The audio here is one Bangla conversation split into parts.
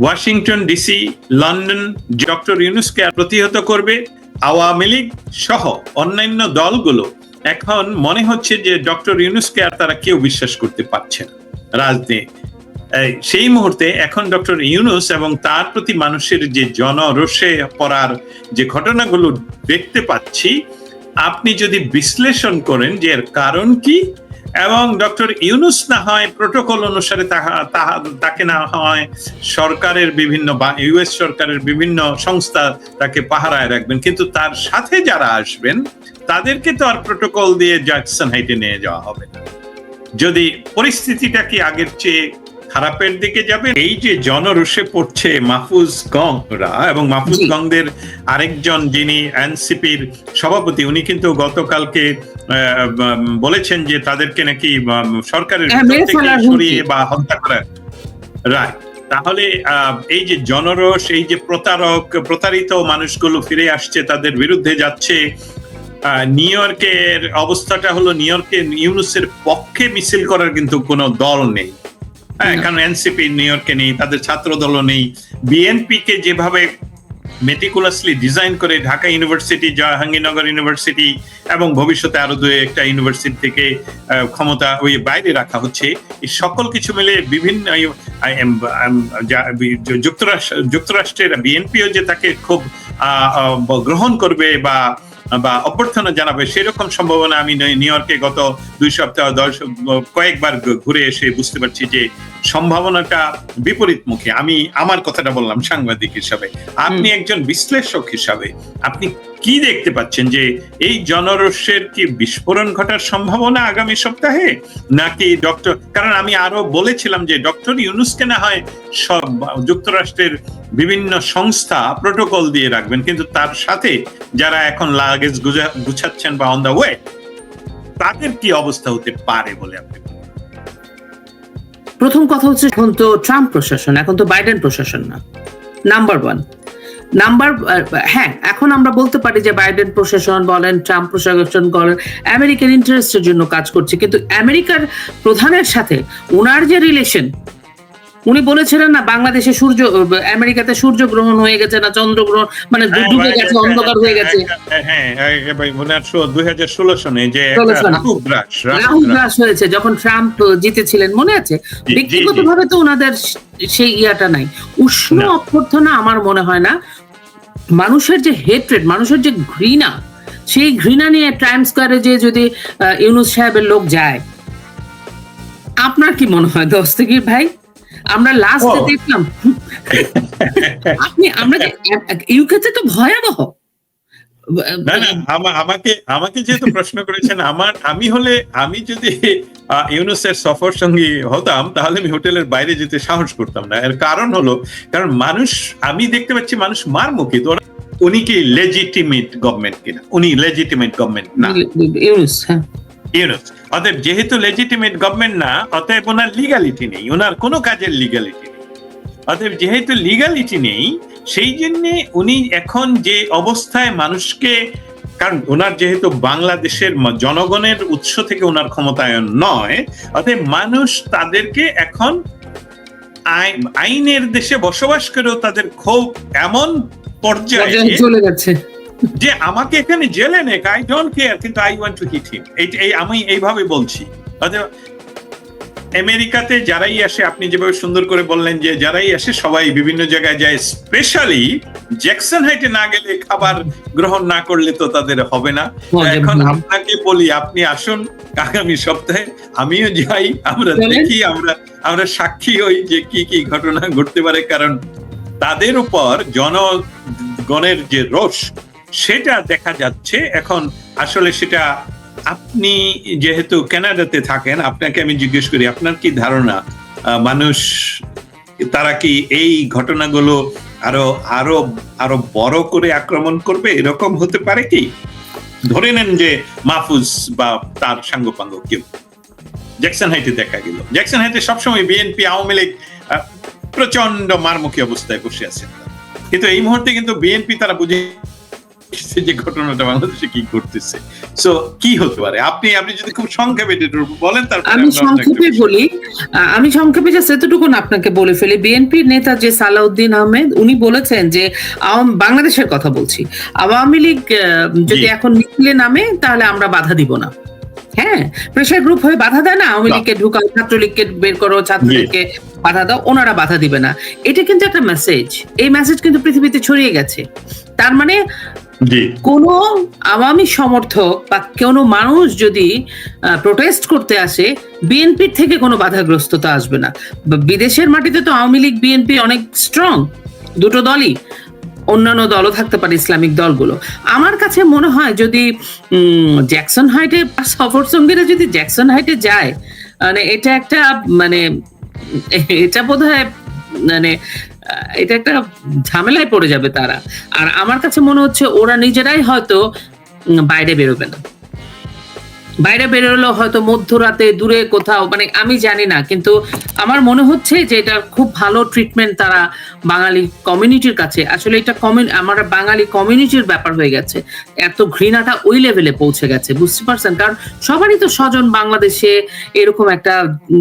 ওয়াশিংটন ডিসি লন্ডন ডক্টর ইউনুসকে প্রতিহত করবে। আওয়ামী লীগ সহ অন্যান্য দলগুলো এখন মনে হচ্ছে যে ডক্টর ইউনুসকে আর তারা কেউ বিশ্বাস করতে পারছে না। রাজনীতি সেই মুহূর্তে এখন ডক্টর ইউনুস এবং তার প্রতি মানুষের যে জনরোষে পড়ার যে ঘটনাগুলো দেখতে পাচ্ছি, আপনি যদি বিশ্লেষণ করেন যে এর কারণ কি এবং ডক্টর ইউনুস না হয়, প্রোটোকল অনুসারে তাকে না হয়, সরকারের বিভিন্ন বা ইউএস সরকারের বিভিন্ন সংস্থা তাকে পাহারায় রাখবেন। কিন্তু তার সাথে যারা আসবেন, তাদেরকে তো আর প্রোটোকল দিয়ে জ্যাকসন হাইটে নিয়ে যাওয়া হবে না। যদি পরিস্থিতিটা কি আগের চেয়ে খারাপের দিকে যাবে এই যে জনরুষে পড়ছে মাহফুজ গংরা এবং মাহফুজ। গংদের আরেকজন যিনি এনসিপির সভাপতি উনি কিন্তু গতকালকে বলেছেন যে তাদেরকে নাকি সরকারের হ্যাঁ। সরিয়ে বা হত্যা করা রাইট তাহলে আহ, এই যে জনরোষ এই যে প্রতারক প্রতারিত মানুষগুলো ফিরে আসছে তাদের বিরুদ্ধে যাচ্ছে আহ, নিউ ইয়র্কের অবস্থাটা হলো নিউ ইয়র্কে ইউনুসের পক্ষে মিছিল করার কিন্তু কোনো দল নেই না। কারণ এনসিপি ইয়র্কে নেই, তাদের ছাত্র দলও নেই বিএনপি কে যেভাবে মেটিকুলাসলি ডিজাইন করে ঢাকা ইউনিভার্সিটি জাহাঙ্গীরনগর ইউনিভার্সিটি এবং ভবিষ্যতে আরও দু, একটা ইউনিভার্সিটি থেকে ক্ষমতা ওই বাইরে রাখা হচ্ছে, এই সকল কিছু মিলে বিভিন্ন যুক্তরাষ্ট্র, যুক্তরাষ্ট্রের বিএনপিও যে তাকে খুব গ্রহণ করবে বা বা অভ্যর্থনা জানাবে সেরকম সম্ভাবনা আমি নিউ- নিউ ইয়র্কে গত দুই সপ্তাহ দশ কয়েকবার ঘুরে এসে বুঝতে পারছি যে সম্ভাবনাটা বিপরীত মুখে আমি আমার কথাটা বললাম সাংবাদিক হিসাবে। আপনি একজন বিশ্লেষক হিসাবে আপনি কি দেখতে পাচ্ছেন যে এই জনরোষের কি বিস্ফোরণ ঘটার সম্ভাবনা আগামী সপ্তাহে? নাকি ডক্টর কারণ আমি আরও বলেছিলাম যে ডক্টর ইউনুসকে না হয় সব যুক্তরাষ্ট্রের বিভিন্ন সংস্থা প্রোটোকল দিয়ে রাখবেন, কিন্তু তার সাথে যারা এখন লাগেজ গুছাচ্ছেন বা অন দা ওয়ে তাদের কি অবস্থা হতে পারে বলে আপনি প্রথম কথা হচ্ছে, এখন তো ট্রাম্প প্রশাসন, এখন তো বাইডেন প্রশাসন না। নাম্বার ওয়ান নাম্বার হ্যাঁ এখন আমরা বলতে পারি যে বাইডেন প্রশাসন বলেন ট্রাম্প প্রশাসন বলেন আমেরিকান ইন্টারেস্টের জন্য কাজ করছে কিন্তু আমেরিকার প্রধানের সাথে ওনার যে রিলেশন উনি বলেছিলেন না বাংলাদেশে সূর্য আমেরিকাতে সূর্য গ্রহণ হয়ে গেছে না চন্দ্র গ্রহণ মানে ডুবে গেছে অন্ধকার হয়ে গেছে হ্যাঁ দুই হাজার ষোলো সনে যে 16 সনে। রাহু গ্রাস, রাহু রাহু গ্রাস। গ্রাস হয়েছে যখন ট্রাম্প জিতেছিলেন মনে আছে ব্যক্তিগতভাবে তো ওনাদের সেই ইয়াটা নাই উষ্ণ। অভ্যর্থনা আমার মনে হয় না মানুষের যে হেট্রেড মানুষের যে ঘৃণা সেই ঘৃণা নিয়ে টাইম স্কোয়ারে যে যদি ইউনুস সাহেবের লোক যায় আপনার কি মনে হয় দস্তগীর ভাই আমরা লাস্টে। দেখলাম আপনি আমরা ইউকেতে তো ভয়াবহ না না আমাকে আমাকে যেহেতু প্রশ্ন করেছেন আমার আমি হলে আমি যদি ইউনুসের সফর সঙ্গী হতাম তাহলে আমি হোটেলের বাইরে যেতে সাহস করতাম না। এর কারণ হলো কারণ মানুষ আমি দেখতে পাচ্ছি মানুষ মারমুখী। তো উনি কি লেজিটিমেট গভর্নমেন্ট কিনা? উনি লেজিটিমেট গভর্নমেন্ট না। ইউনুস হ্যাঁ। ইউনুস। অতএব যেহেতু লেজিটিমেট গভর্নমেন্ট না অতএব ওনার লিগালিটি নেই। ওনার কোনো কাজের লিগালিটি নেই। অতএব যেহেতু লিগালিটি নেই সেই জন্য উনি এখন যে অবস্থায় মানুষকে কারণ ওনার যেহেতু বাংলাদেশের জনগণের উৎস থেকে ওনার ক্ষমতায়ন নয় অতএব মানুষ তাদেরকে এখন আইনের দেশে বসবাস করেও তাদের ক্ষোভ এমন পর্যায়ে চলে গেছে যে আমাকে এখানে জেলে নেক আই ডোন্ট কেয়ার কিন্তু I want to hit him এই আমি এইভাবে বলছি। আমেরিকাতে যারাই আসে আপনি যেভাবে সুন্দর করে বললেন যে যারাই আসে সবাই বিভিন্ন জায়গায় যায়। স্পেশালি জ্যাকসন হাইটে না গেলে খাবার গ্রহণ না করলে তো তাদের হবে না। এখন আপনাকে বলি আপনি আসুন আগামী সপ্তাহে আমিও যাই আমরা দেখি আমরা আমরা সাক্ষী হই যে কি কি ঘটনা ঘটতে পারে কারণ তাদের উপর জনগণের যে রোষ সেটা দেখা যাচ্ছে। এখন আসলে সেটা আপনি যেহেতু কানাডাতে থাকেন, আপনাকে আমি জিজ্ঞেস করি, আপনার কি ধারণা মানুষ, তারা কি এই ঘটনাগুলো আরও আরও আরও বড় করে আক্রমণ করবে? এরকম হতে পারে কি? ধরে নেন যে মাহফুজ বা তার সাঙ্গপাঙ্গ কেউ। জ্যাকসন হাইটে দেখা গেল। জ্যাকসন হাইটে সবসময় বিএনপি, আওয়ামী লীগ প্রচণ্ড মারমুখী অবস্থায় বসে আছে। কিন্তু এই মুহূর্তে কিন্তু বিএনপি তারা বুঝে দেখতেছে যে ঘটনাটা বাংলাদেশে কি করতেছে সো কি হতে পারে? আপনি আপনি যদি খুব সংক্ষেপে বলেন তারপরে আমি সংক্ষেপে বলি। আমি সংক্ষেপে জাস্ট এতটুকু আপনাকে বলে ফেলি। বিএনপির নেতা যে সালাউদ্দিন আহমেদ উনি বলেছেন যে বাংলাদেশের কথা বলছি। আওয়ামী লীগ যদি এখন মিছিলে নামে তাহলে আমরা বাধা দিব না। হ্যাঁ? প্রেশার গ্রুপ হয়ে বাধা দেয় না? আওয়ামী। লীগকে ঢুকাও ছাত্রলীগকে বের করো ছাত্রলীগকে বাধা দাও ওনারা বাধা দিবে না। এটা কিন্তু একটা মেসেজ এই মেসেজ কিন্তু পৃথিবীতে ছড়িয়ে গেছে। তার মানে কোনো আওয়ামী সমর্থক বা কোনো মানুষ যদি প্রোটেস্ট করতে আসে, বিএনপির থেকে কোনো বাধাগ্রস্ততা আসবে না। বিদেশের মাটিতে তো আওয়ামী লীগ, বিএনপি অনেক স্ট্রং দুটো দলই। অন্যান্য দলও থাকতে পারে ইসলামিক দলগুলো। আমার কাছে মনে হয় যদি জ্যাকসন হাইটে সফর সঙ্গীরা যদি জ্যাকসন হাইটে যায় মানে এটা একটা মানে এটা বোধ হয় মানে এটা একটা ঝামেলায় পড়ে যাবে তারা। আর আমার কাছে মনে হচ্ছে ওরা নিজেরাই হয়তো বাইরে বেরোবে না। বাইরে বেরোলেও হয়তো মধ্যরাতে, দূরে কোথাও মানে আমি জানি না। কিন্তু আমার মনে হচ্ছে যে এটা খুব ভালো ট্রিটমেন্ট তারা বাঙালি কমিউনিটির কাছে। আসলে এটা কমিউনি আমার বাঙালি কমিউনিটির ব্যাপার হয়ে গেছে। এত ঘৃণাটা ওই লেভেলে পৌঁছে গেছে, বুঝতে পারছেন? কারণ সবারই তো স্বজন বাংলাদেশে এরকম একটা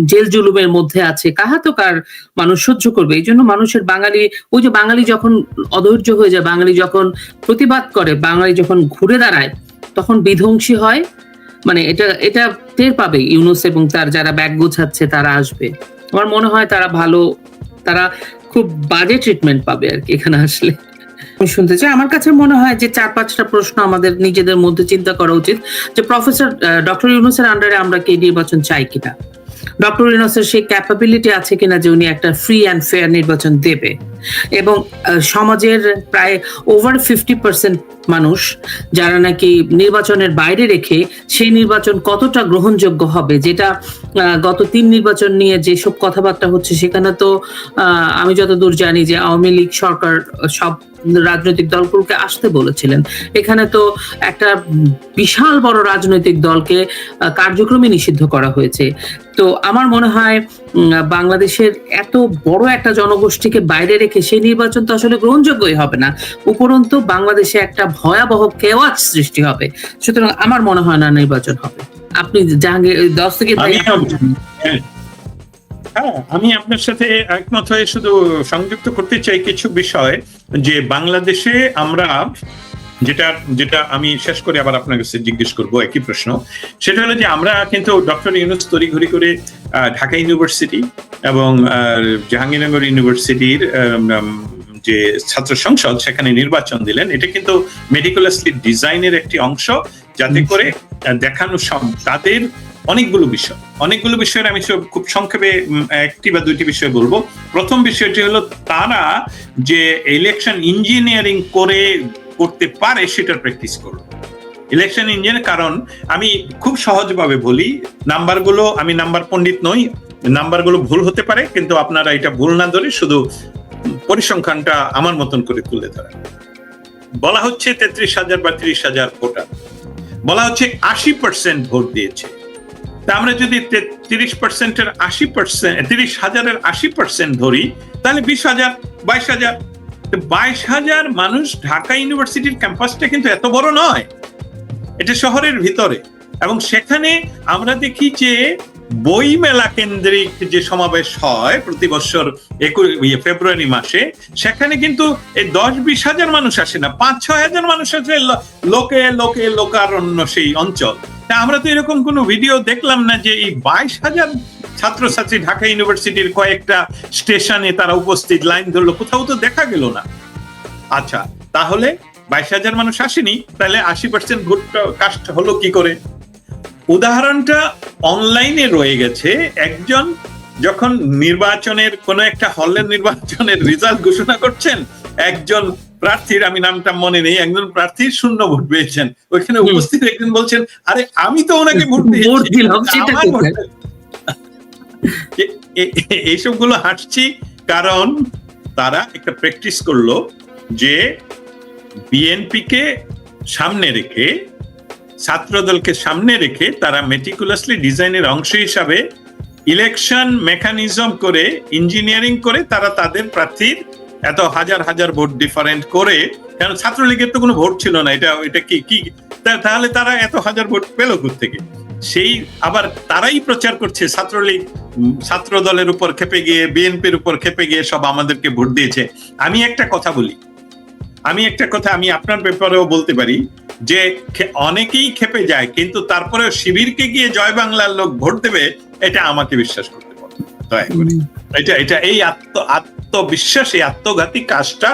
জেল জুলুমের মধ্যে আছে। কাহা তো কার মানুষ সহ্য করবে? এই জন্য মানুষের বাঙালি, ওই যে বাঙালি যখন অধৈর্য হয়ে যায়, বাঙালি যখন প্রতিবাদ করে, বাঙালি যখন ঘুরে দাঁড়ায়, তখন বিধ্বংসী হয়। মানে এটা এটা টের পাবে ইউনুস এবং তার যারা ব্যাগ গোছাচ্ছে তারা আসবে। আমার মনে হয় তারা ভালো, তারা খুব বাজে ট্রিটমেন্ট পাবে আর কি এখানে আসলে। আমি শুনতে চাই, আমার কাছে মনে হয় যে চার পাঁচটা প্রশ্ন আমাদের নিজেদের মধ্যে চিন্তা করা উচিত যে প্রফেসর ডক্টর ইউনুসের আন্ডারে আমরা কি নির্বাচন চাই কিনা? ডক্টর ইউনুসের সেই ক্যাপাবিলিটি আছে কিনা যে উনি একটা ফ্রি অ্যান্ড ফেয়ার নির্বাচন দেবে? এবং সমাজের প্রায় ওভার ফিফটি পার্সেন্ট মানুষ যারা নাকি নির্বাচনের বাইরে রেখে সেই নির্বাচন কতটা গ্রহণযোগ্য হবে, যেটা গত তিন নির্বাচন নিয়ে যেসব কথাবার্তা হচ্ছে সেখানে তো আমি যতদূর জানি যে আওয়ামী লীগ সরকার সব রাজনৈতিক দলগুলোকে আসতে বলেছিলেন। এখানে তো একটা বিশাল বড় রাজনৈতিক দলকে কার্যক্রমে নিষিদ্ধ করা হয়েছে। তো আমার মনে হয় বাংলাদেশের এত বড় একটা জনগোষ্ঠীকে বাইরে রেখে সেই নির্বাচন তো আসলে গ্রহণযোগ্যই হবে না। উপরন্তু বাংলাদেশে একটা ভয়াবহ কেওয়াজ সৃষ্টি হবে। সুতরাং আমার মনে হয় না নির্বাচন হবে। আপনি জাহাঙ্গীর দশ থেকে হ্যাঁ আমি আপনার সাথে একমত হয়ে শুধু সংযুক্ত করতে চাই কিছু বিষয় যে বাংলাদেশে আমরা যেটা যেটা আমি শেষ করে আবার আপনার কাছে জিজ্ঞেস করব একই প্রশ্ন। সেটা হলো যে আমরা কিন্তু ডক্টর ইউনুস তড়িঘড়ি করে ঢাকা ইউনিভার্সিটি এবং জাহাঙ্গীরনগর ইউনিভার্সিটির যে ছাত্র সংসদ সেখানে নির্বাচন দিলেন এটা কিন্তু মেডিকুলাসলি ডিজাইনের একটি অংশ যাতে করে দেখানো সম- তাদের অনেকগুলো বিষয়। অনেকগুলো বিষয়ের আমি খুব সংক্ষেপে একটি বা দুইটি বিষয় বলব। প্রথম বিষয়টি হলো তারা যে ইলেকশন ইঞ্জিনিয়ারিং করে করতে পারে সেটার প্র্যাকটিস করল ইলেকশন ইঞ্জিনিয়ার কারণ আমি খুব সহজভাবে বলি, নাম্বারগুলো, আমি নাম্বার পণ্ডিত নই, নাম্বারগুলো ভুল হতে পারে, কিন্তু আপনারা এটা ভুল না ধরে শুধু পরিসংখ্যানটা আমার মতন করে তুলে ধরেন। বলা হচ্ছে তেত্রিশ হাজার বা ত্রিশ হাজার ভোটার। বলা হচ্ছে আশি পার্সেন্ট ভোট দিয়েছে। তা আমরা যদি তিরিশ পার্সেন্টের আশি পার্সেন্ট তিরিশ হাজারের আশি পার্সেন্ট ধরি, তাহলে বিশ হাজার, বাইশ হাজার বাইশ হাজার মানুষ ঢাকা ইউনিভার্সিটির ক্যাম্পাসটা কিন্তু এত বড় নয়। এটা শহরের ভিতরে। এবং সেখানে আমরা দেখি যে বই মেলা কেন্দ্রিক যে সমাবেশ হয় প্রতি বছর ইয়ে, ফেব্রুয়ারি মাসে সেখানে কিন্তু এই দশ বিশ হাজার মানুষ আসে না পাঁচ ছয় হাজার মানুষ আসে লোকে লোকে লোকারণ্য সেই অঞ্চল। তা আমরা তো এরকম কোনো ভিডিও দেখলাম না যে এই বাইশ হাজার ছাত্রছাত্রী ঢাকা ইউনিভার্সিটির কয়েকটা স্টেশনে তারা উপস্থিত, লাইন ধরলো, কোথাও তো দেখা গেল না। আচ্ছা তাহলে বাইশ হাজার মানুষ আসেনি, তাহলে আশি পার্সেন্ট ভোট কাস্ট হলো কি করে? উদাহরণটা অনলাইনে রয়ে গেছে, একজন যখন নির্বাচনের কোন একটা হলের নির্বাচনের রেজাল্ট ঘোষণা করছেন, একজন প্রার্থীর আমি নামটা মনে নেই একজন প্রার্থীর শূন্য ভোট পেয়েছেন। ওইখানে উপস্থিত একজন বলছেন আরে আমি তো ওনাকে ভোট ভোট দিয়েছি দিলাম, সেটা আমার কোথায়? ভোট- এ- এ- এ- এইসবগুলো হাঁটছি কারণ তারা একটা প্র্যাকটিস করল যে বিএনপি কে সামনে রেখে ছাত্রদলকে সামনে রেখে তারা মেটিকুলাসলি ডিজাইনের অংশ হিসাবে ইলেকশন মেকানিজম করে ইঞ্জিনিয়ারিং করে তারা তাদের প্রার্থীর এত হাজার হাজার ভোট ডিফারেন্ট করে কারণ ছাত্রলীগের তো কোনো ভোট ছিল না এটা এটা কি কি? তাহলে তারা এত হাজার ভোট পেল থেকে সেই আবার তারাই প্রচার করছে ছাত্রলীগ ছাত্র দলের উপর খেপে গিয়ে বিএনপির উপর খেপে গিয়ে সব আমাদেরকে ভোট দিয়েছে। আমি একটা কথা বলি আমি একটা কথা আমি আপনার ব্যাপারেও বলতে পারি যে অনেকেই খেপে যায় কিন্তু তারপরে শিবিরকে গিয়ে জয় বাংলার লোক ভোট দেবে এটা আমাকে বিশ্বাস করতে পারে দয়া করে। এটা এটা এই আত্ম আত্ম আত্মবিশ্বাস, এই আত্মঘাতী কাজটা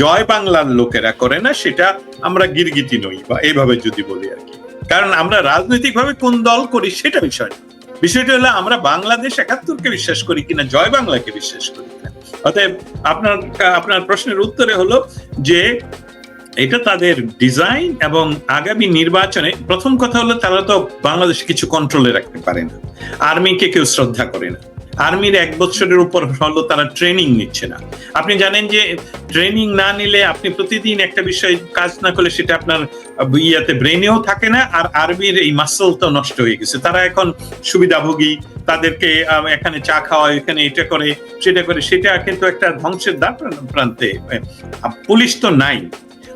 জয় বাংলার লোকেরা করে না, সেটা আমরা গিরগিটি নই, বা এইভাবে যদি বলি আর কি। কারণ আমরা রাজনৈতিকভাবে কোন দল করি সেটা বিষয় বিষয়টা হলো আমরা বাংলাদেশ একাত্তরকে বিশ্বাস করি কিনা, জয় বাংলাকে বিশ্বাস করি অতএব আপনার আপনার প্রশ্নের উত্তরে হলো যে এটা তাদের ডিজাইন এবং আগামী নির্বাচনে প্রথম কথা হলো তারা তো বাংলাদেশ কিছু কন্ট্রোলে রাখতে পারে না। আর্মিকে কেউ শ্রদ্ধা করে না। আর্মির এক বছরের উপর হলো তারা ট্রেনিং নিচ্ছে না। আপনি জানেন যে ট্রেনিং না নিলে আপনি প্রতিদিন একটা বিষয় কাজ না করলে সেটা আপনার ইয়াতে ব্রেনেও থাকে না, আর আর্মির এই মাসল তো নষ্ট হয়ে গেছে। তারা এখন সুবিধাভোগী, তাদেরকে এখানে চা খাওয়ায়, এখানে এটা করে, সেটা করে, সেটা কিন্তু একটা ধ্বংসের দ্বার প্রান্তে পুলিশ তো নাই।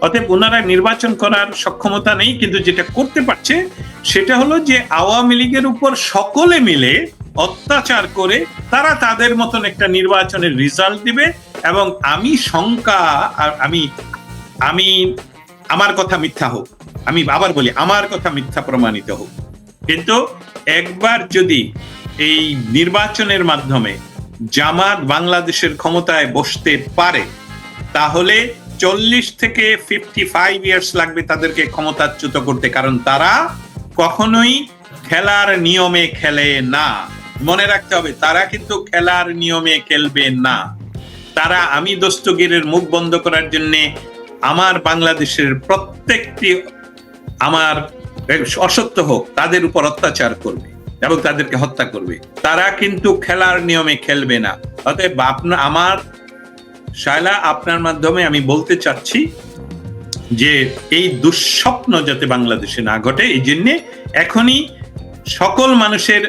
অতএব ওনারা নির্বাচন করার সক্ষমতা নেই, কিন্তু যেটা করতে পারছে, সেটা হলো যে আওয়ামী লীগের উপর সকলে মিলে অত্যাচার করে তারা তাদের মতন একটা নির্বাচনের রেজাল্ট দিবে এবং আমি শঙ্কা আমি আমি আমার কথা মিথ্যা হোক, আমি আবার বলি, আমার কথা মিথ্যা প্রমাণিত হোক। কিন্তু একবার যদি এই নির্বাচনের মাধ্যমে জামাত বাংলাদেশের ক্ষমতায় বসতে পারে, তাহলে চল্লিশ থেকে ফিফটি ফাইভ ইয়ার্স লাগবে তাদেরকে ক্ষমতাচ্যুত করতে, কারণ তারা কখনোই খেলার নিয়মে খেলে না। মনে রাখতে হবে, তারা কিন্তু খেলার নিয়মে খেলবে না। তারা আমি দস্তগীরের মুখ বন্ধ করার জন্য আমার বাংলাদেশের প্রত্যেকটি আমার অসত্য হোক, তাদের উপর অত্যাচার করবে এবং তাদেরকে হত্যা করবে। তারা কিন্তু খেলার নিয়মে খেলবে না। অতএব আপনার আমার শায়লা, আপনার মাধ্যমে আমি বলতে চাচ্ছি যে, এই দুঃস্বপ্ন যাতে বাংলাদেশে না ঘটে, এই জন্যে এখনই সকল মানুষের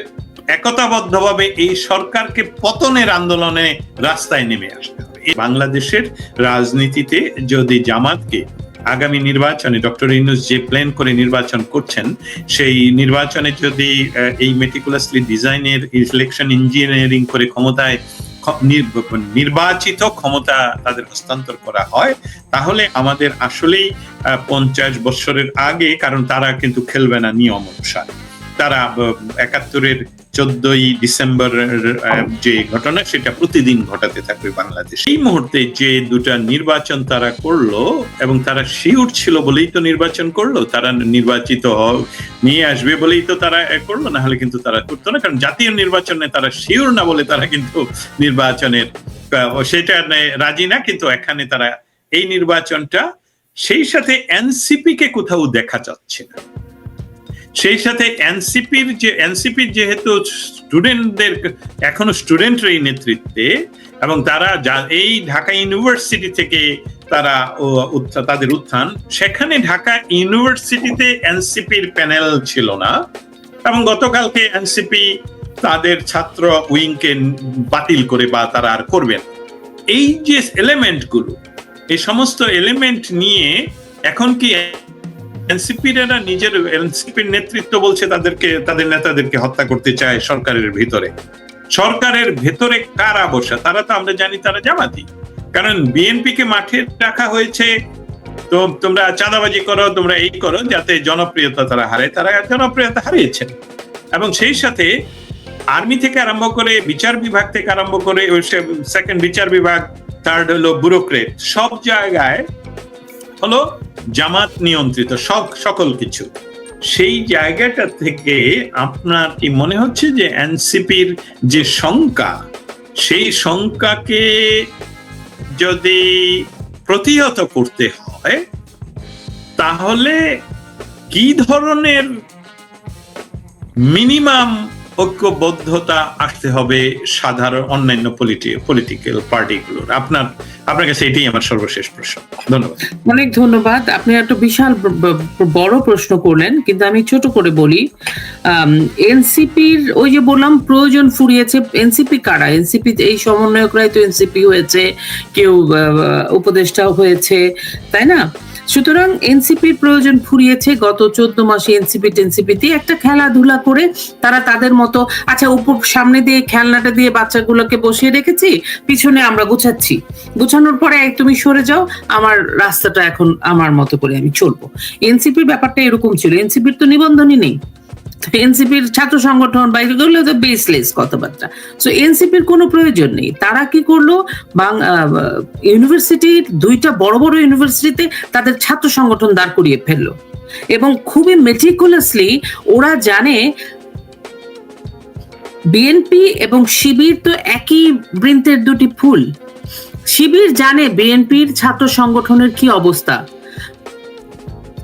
একতাবদ্ধভাবে এই সরকারকে পতনের আন্দোলনে রাস্তায় নেমে আসতে হবে। বাংলাদেশের রাজনীতিতে যদি জামাতকে আগামী নির্বাচনে ডক্টর ইনুস যে প্ল্যান করে নির্বাচন করছেন, সেই নির্বাচনে যদি এই মেটিকুলাসলি ডিজাইনের ইলেকশন ইঞ্জিনিয়ারিং করে ক্ষমতায় নির্বাচিত ক্ষমতা তাদের হস্তান্তর করা হয়, তাহলে আমাদের আসলেই পঞ্চাশ বছরের আগে, কারণ তারা কিন্তু খেলবে না নিয়ম অনুসারে। তারা একাত্তরের চোদ্দই ডিসেম্বর যে ঘটনা, সেটা প্রতিদিন ঘটাতে থাকবে বাংলাদেশ। এই মুহূর্তে যে দুটা নির্বাচন তারা করল, এবং তারা শিওর ছিল বলেই তো নির্বাচন করল, তারা নির্বাচিত নিয়ে আসবে বলেই তো তারা করল না হলে কিন্তু তারা করতো না, কারণ জাতীয় নির্বাচনে তারা শিওর না বলে তারা কিন্তু নির্বাচনের সেটা রাজি না, কিন্তু এখানে তারা এই নির্বাচনটা, সেই সাথে এনসিপি কে কোথাও দেখা যাচ্ছে না। সেই সাথে এনসিপির যে এনসিপির যেহেতু স্টুডেন্টদের এখনও স্টুডেন্টের এই নেতৃত্বে, এবং তারা এই ঢাকা ইউনিভার্সিটি থেকে তারা তাদের উত্থান, সেখানে ঢাকা ইউনিভার্সিটিতে এনসিপির প্যানেল ছিল না, এবং গতকালকে এনসিপি তাদের ছাত্র উইংকে বাতিল করে বা তারা আর করবেন এই যে এলিমেন্টগুলো এই সমস্ত এলিমেন্ট নিয়ে এখন কি এনসিপিরা নিজের এনসিপির নেতৃত্ব বলছে তাদেরকে, তাদের নেতাদেরকে হত্যা করতে চায় সরকারের ভিতরে। সরকারের ভেতরে কারা বসা? তারা তো আমরা জানি তারা জামাতি। কারণ বিএনপি কে মাঠে রাখা হয়েছে, তো তোমরা চাঁদাবাজি করো, তোমরা এই করো, যাতে জনপ্রিয়তা তারা হারায়, তারা জনপ্রিয়তা হারিয়েছেন। এবং সেই সাথে আর্মি থেকে আরম্ভ করে বিচার বিভাগ থেকে আরম্ভ করে সেকেন্ড বিচার বিভাগ থার্ড হলো ব্যুরোক্রেট সব জায়গায় হলো জামাত নিয়ন্ত্রিত, সব, সকল কিছু। সেই জায়গাটা থেকে আপনার কি মনে হচ্ছে যে এনসিপির যে শঙ্কা, সেই শঙ্কাকে যদি প্রতিহত করতে হয়, তাহলে কি ধরনের মিনিমাম ঐক্যবদ্ধতা আসতে হবে সাধারণ অন্যান্য পলিটিক্যাল পার্টিগুলোর আপনার আপনার কাছে এটাই আমার সর্বশেষ প্রশ্ন। ধন্যবাদ। অনেক ধন্যবাদ। আপনি একটা বিশাল বড় প্রশ্ন করলেন কিন্তু আমি ছোট করে বলি এনসিপির ওই যে বললাম প্রয়োজন ফুরিয়েছে এনসিপি কারা? এনসিপি এই সমন্বয়করাই তো এনসিপি হয়েছে কেউ আহ, উপদেষ্টাও হয়েছে তাই না? সুতরাং এনসিপির প্রয়োজন ফুরিয়েছে। গত চোদ্দ মাসে এনসিপি টেনসিপিতে একটা খেলাধুলা করে তারা তাদের মতো আচ্ছা উপর সামনে দিয়ে খেলনাটা দিয়ে বাচ্চাগুলোকে বসিয়ে রেখেছি, পিছনে আমরা গুছাচ্ছি। গুছানোর পরে তুমি সরে যাও, আমার রাস্তাটা এখন আমার মতো করে আমি চলবো। এনসিপির ব্যাপারটা এরকম ছিল। এনসিপির তো নিবন্ধনই নেই। এনসিপির ছাত্র সংগঠন বা এগুলো তো বেসলেস কথাবার্তা। সো এনসিপির কোনো প্রয়োজন নেই। তারা কি করল? ইউনিভার্সিটির দুইটা বড় বড় ইউনিভার্সিটিতে তাদের ছাত্র সংগঠন দাঁড় করিয়ে ফেলল। এবং খুবই মেটিকুলাসলি ওরা জানে বিএনপি এবং শিবির তো একই বৃন্তের দুটি ফুল। শিবির জানে বিএনপির ছাত্র সংগঠনের কি অবস্থা।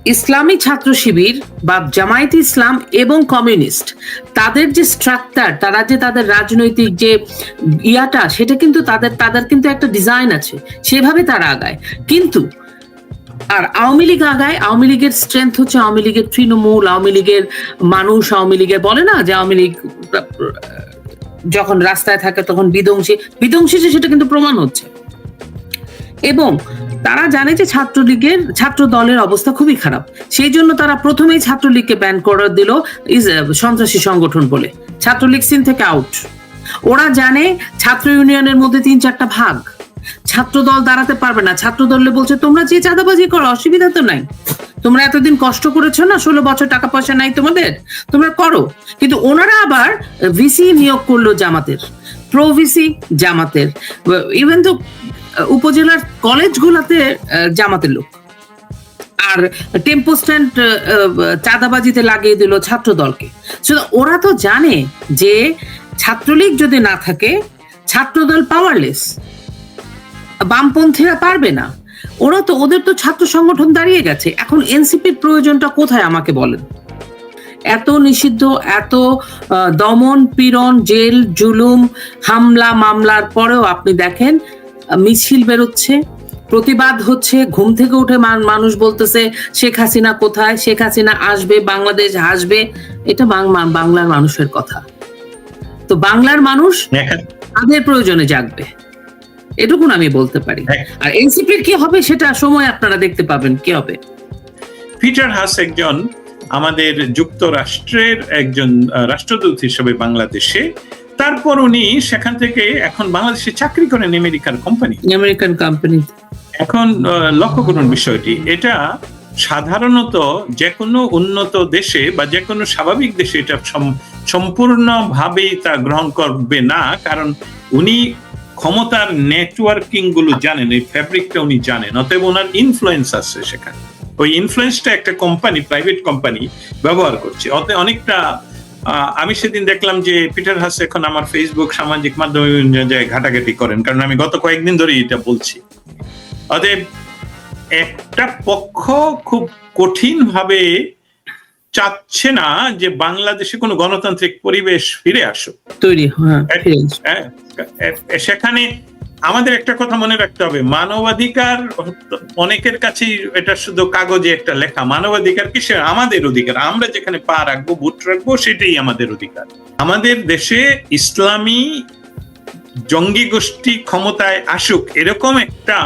ইসলামী ছাত্র শিবির বা জামায়াত ইসলাম এবং কমিউনিস্ট, তাদের যে স্ট্রাকচার তারা যে তাদের রাজনৈতিক যে ইয়াটা, সেটা কিন্তু তাদের তাদের কিন্তু একটা ডিজাইন আছে। সেভাবে তারা আগায়। কিন্তু আর আওয়ামী লীগ আগায়, আওয়ামী লীগের স্ট্রেংথ হচ্ছে আওয়ামী লীগের তৃণমূল, আওয়ামী লীগের মানুষ, আওয়ামী লীগের বলে না যে আওয়ামী লীগ, যখন রাস্তায় থাকে তখন বিধ্বংসী বিধ্বংসী সেটা কিন্তু প্রমাণ হচ্ছে। এবং তারা জানে যে ছাত্রলীগের ছাত্র দলের অবস্থা খুবই খারাপ। সেই জন্য তারা প্রথমেই ছাত্রলীগকে ব্যান করে দিল সন্ত্রাসী সংগঠন বলে। ছাত্রলীগ সিন থেকে আউট ওরা জানে ছাত্র ইউনিয়নের মধ্যে তিন চারটা ভাগ। ছাত্র দল দাঁড়াতে পারবে না। ছাত্র দলে বলছে, তোমরা যে চাঁদাবাজি করো, অসুবিধা তো নাই। তোমরা এতদিন কষ্ট করেছ না? ষোলো বছর টাকা পয়সা নাই তোমাদের? তোমরা করো। কিন্তু ওনারা আবার ভিসি নিয়োগ করল জামাতের। প্রো ভিসি জামাতের। ইভেন তো উপজেলার কলেজগুলোতে জামাতের লোক। আর টেম্পো স্ট্যান্ড চাঁদাবাজিতে লাগিয়ে দিল ছাত্র দলকে ওরা তো জানে যে ছাত্রলীগ যদি না থাকে, ছাত্রদল পাওয়ারলেস বামপন্থীরা পারবে না। ওরা তো, ওদের তো ছাত্র সংগঠন দাঁড়িয়ে গেছে। এখন এনসিপির প্রয়োজনটা কোথায়, আমাকে বলেন? এত নিষিদ্ধ, এত দমন পীড়ন জেল, জুলুম, হামলা, মামলার পরেও আপনি দেখেন মিছিল বেরোচ্ছে। প্রতিবাদ হচ্ছে ঘুম থেকে উঠে মানুষ বলতেছে শেখ হাসিনা কোথায়? শেখ হাসিনা আসবে বাংলাদেশ আসবে এটা বাংলার মানুষের কথা। তো বাংলার মানুষ তাদের প্রয়োজনে জাগবে। এটুকুন আমি বলতে পারি। হ্যাঁ। আর এনসিপির কি হবে সেটা সময় আপনারা দেখতে পাবেন। কি হবে? পিটার হাস একজন আমাদের যুক্তরাষ্ট্রের একজন রাষ্ট্রদূত হিসেবে বাংলাদেশে তারপর উনি সেখান থেকে এখন বাংলাদেশে চাকরি করেন আমেরিকার কোম্পানি আমেরিকান কোম্পানি এখন লক্ষ্য করুন বিষয়টি। এটা সাধারণত যে কোনো উন্নত দেশে বা যে কোনো স্বাভাবিক দেশে এটা সম্পূর্ণভাবেই তা গ্রহণ করবে না। কারণ উনি ক্ষমতার নেটওয়ার্কিংগুলো জানেন এই ফ্যাব্রিকটা উনি জানেন। অতএব ওনার ইনফ্লুয়েন্স আছে সেখানে। ওই ইনফ্লুয়েন্সটা একটা কোম্পানি প্রাইভেট কোম্পানি ব্যবহার করছে। অতএব অনেকটা আমি সেদিন দেখলাম যে পিটার হাস এখন আমার ফেসবুক সামাজিক মাধ্যমে ঘাটাঘাটি করেন কারণ আমি গত কয়েকদিন ধরেই এটা বলছি। অতএব একটা পক্ষ খুব কঠিন ভাবে চাচ্ছে না যে বাংলাদেশে কোনো গণতান্ত্রিক পরিবেশ ফিরে আসুক। তৈরি হ্যাঁ সেখানে আমাদের একটা কথা মনে রাখতে হবে। মানবাধিকার অনেকের কাছেই এটা শুধু কাগজে একটা লেখা। মানবাধিকার কিসের? আমাদের অধিকার। আমরা যেখানে পা রাখব বুট রাখব, সেটাই আমাদের অধিকার। আমাদের দেশে ইসলামী জঙ্গি গোষ্ঠী ক্ষমতায় আসুক, এরকম একটা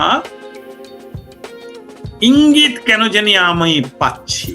ইঙ্গিত কেন জানি আমি পাচ্ছি।